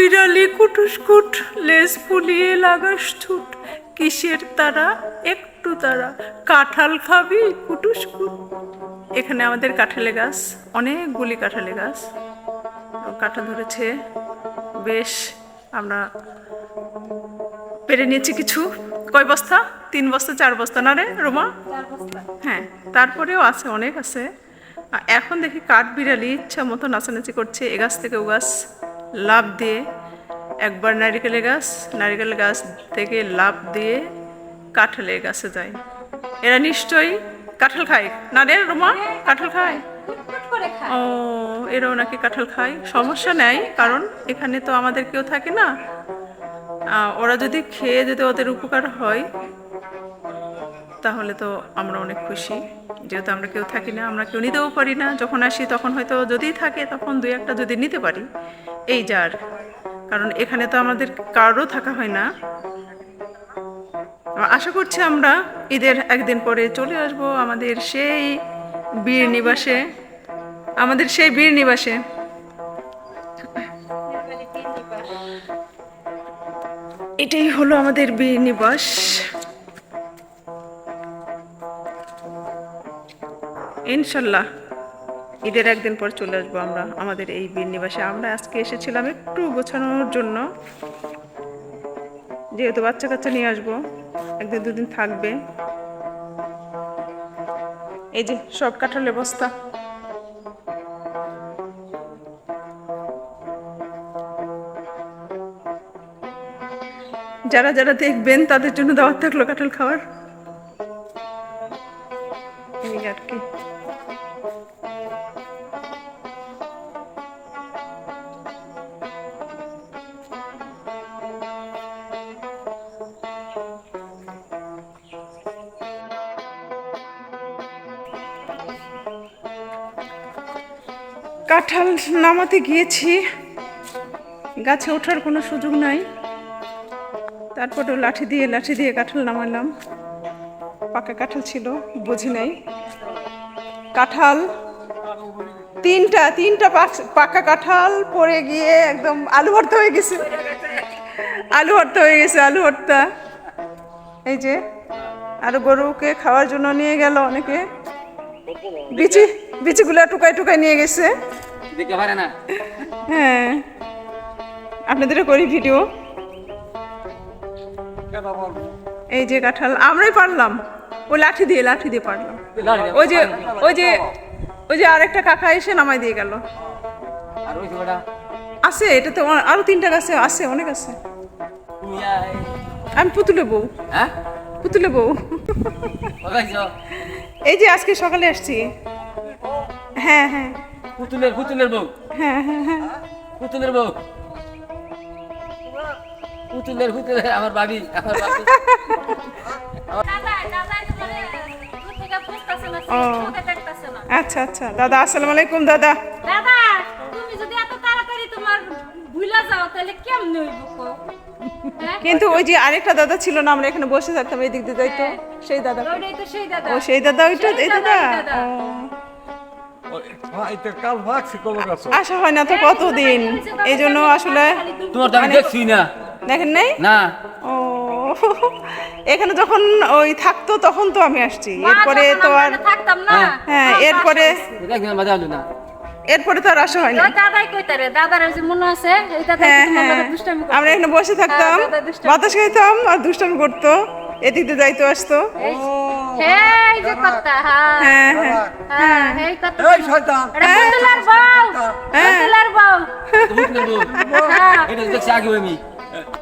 বিড়ালি কুটুসকুট লেজ ফুলিয়ে লাগাস ছুট। কিসের তারা? একটু তারা। কাঁঠাল খাবি কুটুসকুট এখানে আমাদের কাঁঠালে গাছ অনেকগুলি কাঁঠালে গাছ। কাঁঠাল ধরেছে। বেশ আমরা পেরে নিয়েছি কিছু। কয় বস্তা? তিন বস্তা চার বস্তা। না রে রোমা? হ্যাঁ তারপরেও আছে অনেক আছে। এখন দেখি কাঠ বিড়ালি ইচ্ছা মতো নাচানাচি করছে। এ গাছ থেকে ও গাছ লাভ দিয়ে একবার নারিকেলের গাছ নারিকেল গাছ থেকে লাভ দিয়ে কাঁঠালের গাছে যায় এরা নিশ্চয়ই কাঁঠাল খায়। না রে রোমা, কাঁঠাল খায়? ও, এরাও নাকি কাঁঠাল খায়। সমস্যা নেই, কারণ এখানে তো আমাদের কেউ থাকে না। ওরা যদি খেয়ে যদি ওদের উপকার হয়, তাহলে তো আমরা অনেক খুশি। যেহেতু আমরা কেউ থাকি না, আমরা কেউ নিতেও পারি না। যখন আসি তখন হয়তো যদি থাকে, তখন দুই একটা যদি নিতে পারি। এই যার কারণ এখানে তো আমাদের কারও থাকা হয় না। আশা করছি আমরা ঈদের একদিন পরে চলে আসব আমাদের সেই বীর নিবাসে। আমাদের সেই বীর নিবাসে। এটাই হলো আমাদের বীর নিবাস। ইনশাল্লাহ। ঈদের একদিন পর চলে আসব আমরা, আমাদের এই বীর নিবাসে। আমরা আজকে এসেছিলাম একটু গোছানোর জন্য। যেহেতু বাচ্চা কাচ্চা নিয়ে আসব, একদিন দুদিন থাকবে। এই যে, সব কাঁঠালের বস্তা। যারা যারা দেখবেন, তাদের জন্য দাওয়াত থাকল কাঁঠাল খাওয়ার। এই আর কি। কাঁঠাল নামাতে গিয়েছি। গাছে ওঠার কোনো সুযোগ নাই। তারপরেও লাঠি দিয়ে লাঠি দিয়ে কাঁঠাল নামালাম। পাকা কাঁঠাল ছিল, বুঝি নাই। কাঁঠাল, তিনটা তিনটা পাক- কাঁঠাল পড়ে গিয়ে একদম আলু ভর্তা হয়ে গেছে। আলু ভর্তা হয়ে গেছে, আলু ভর্তা। এই যে, আর গরুকে খাওয়ার জন্য নিয়ে গেল অনেকে। বিচি বিচিগুলো টুকাই টুকাই নিয়ে গেছে। দিতে পারে না। হ্যাঁ। আপনাদেরও করি ভিডিও। এই যে কাঁঠাল আমরাই পারলাম। ও লাঠি দিয়ে লাঠি দিয়ে পারলাম। ওই যে ওই যে ওই যে আরেকটা কাকা এসে নামাই দিয়ে গেল। আছে এটা তো আরও তিনটা গাছে আছে অনেক আছে। আমি পুতুলে বউ। হ্যাঁ? পুতুলে বউ। এই যে আজকে সকালে আসছি। হ্যাঁ হ্যাঁ। পুতুলের পুতুলের বউ। হ্যাঁ হ্যাঁ হ্যাঁ। পুতুলের বউ। পুতুলের পুতুলের আমার বাবি আমার বাবি আচ্ছা আচ্ছা। দাদা আসসালামু আলাইকুম দাদা। দাদা ভুলা যাও তাহলে কেমন হইব কো হ্যাঁ? কিন্তু ওই যে আরেকটা দাদা ছিল না আমরা এখানে বসে থাকতাম এই দিক দিয়ে যাইতো সেই দাদা। ওইটাই তো সেই দাদা। ও সেই দাদা ওইটা এই দাদা আসা হয় না তো কতদিন? এই জন্য আসলে তোমার তো আমি দেখছি না। দেখেন নাই? না। ও। এখানে যখন ওই থাকতো তখন তো আমি আসছি। এরপরে তো আর থাকতাম না। হ্যাঁ এরপরে না। এরপরে তো আর আসা হয়নি। দাদাই কইতারে দাদার যে মনে আছে এই দাদা হ্যাঁ তোমার হ্যাঁ। দুষ্টামি করতো। আমরা এখানে বসে থাকতাম হ্যাঁ, দাদা দুষ্টামি বাতাস খাইতাম আর দুষ্টামি করতো এদিক দিয়ে যাইতো আসতো। এই- এই যে কথা হ্যাঁ হ্যাঁ এই কথা এই শয়তান। বউ? বউ? এটা দেখছি আগে আমি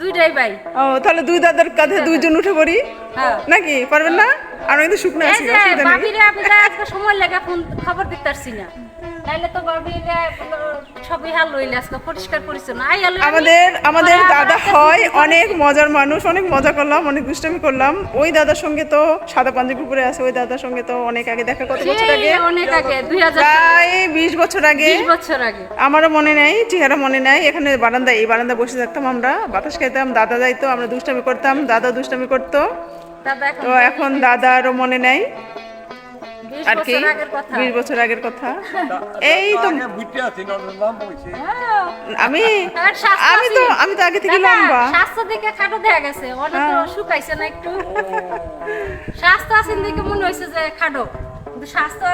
দুইটাই ভাই ও তাহলে দুই দাদার কাঁধে দুইজন উঠে পড়ি? হ্যাঁ। নাকি? পারবেন না? আর কিন্তু শুকনো আছি অসুবিধা নেই। আজকে সময় লাগে ফোন খবর দিতে পারছি না। তাইলে তো ভাবি সবই হাল লইলে আজকে পরিষ্কার পরিচ্ছন্ন। আই আমাদের আমাদের দাদা হয় অনেক মজার মানুষ অনেক মজা করলাম অনেক দুষ্টামি করলাম। ওই দাদার সঙ্গে তো সাদা পাঞ্জাবি পরে আছে ওই দাদার সঙ্গে তো অনেক আগে দেখা কত বছর আগে? অনেক আগে প্রায় বিশ বছর আগে। বছর আগে। আমারও মনে নেই চেহারা মনে নাই। এখানে বারান্দায় এই বারান্দায় বসে থাকতাম আমরা বাতাস খাইতাম দাদা যাইতো আমরা দুষ্টামি করতাম দাদা দুষ্টামি করতো। তো এখন দাদারও মনে নাই। আর কি? বছর আগের কথা। বিশ বছর আগের কথা। এই তো হ্যাঁ। আমি আমি তো আমি তো আগে থেকে লম্বা। স্বাস্থ্য দিকে খাটো দেখা গেছে অনেক তো হ্যাঁ। শুকাইছে না একটু। স্বাস্থ্য আছে দেখে মনে হয়েছে যে খাটো স্বাস্থ্য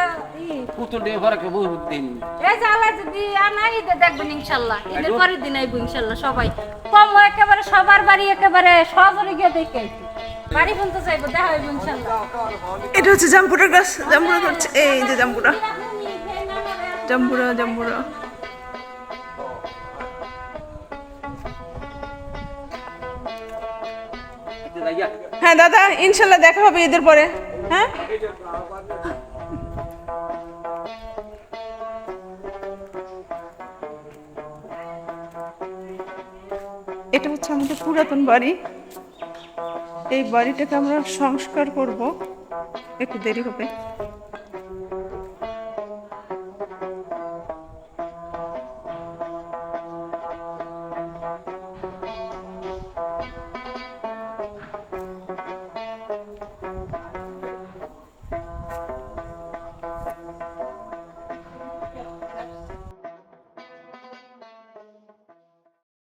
সবাই। কম একেবারে সবার বাড়ি একেবারে সহজরে গিয়ে দেখে। বাড়ি পর্যন্ত যাইবো এটা হচ্ছে জাম্পুরা গাছ। জাম্পুরা করছে এই যে জাম্পুরা জাম্পুরা জাম্পুরা হ্যাঁ দাদা, ইনশাল্লাহ দেখা হবে ঈদের পরে। হ্যাঁ? এটা হচ্ছে আমাদের পুরাতন বাড়ি। এই বাড়িটাকে আমরা সংস্কার করব। একটু দেরি হবে।